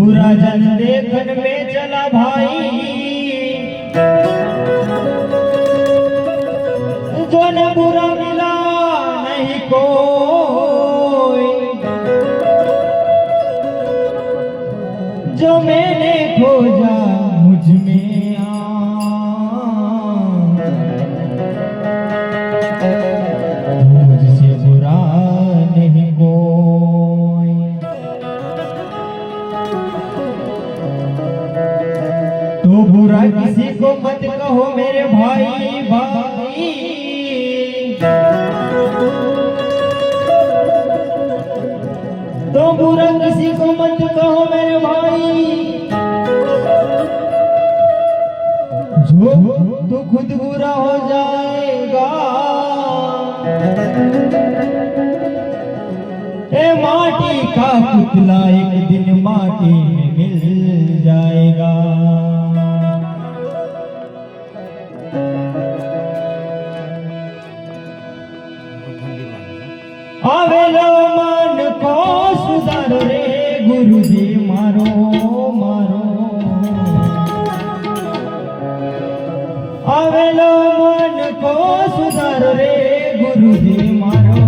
बुरा जन देखन में चला भाई। जो न बुरा मिला नहीं जो मैंने खोजा मुझमें बुरा किसी को मत कहो, मेरे भाई भाई तो बुरा किसी को मत कहो, मेरे भाई। जो तो खुद बुरा हो जाएगा। ए माटी का पुतला एक दिन माटी में मिल जाएगा ઉગાડો રે ગુરુજી મારો મારો. આવેલો મન કો સુધારો રે ગુરુજી મારો.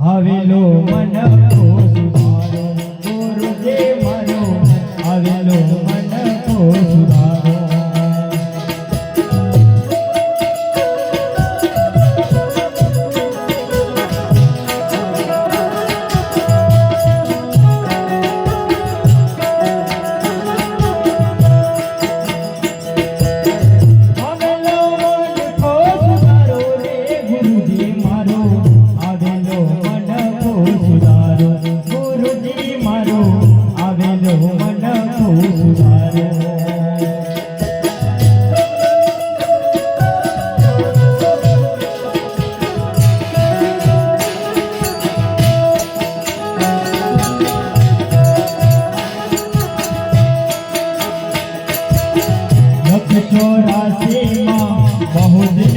આવેલો મન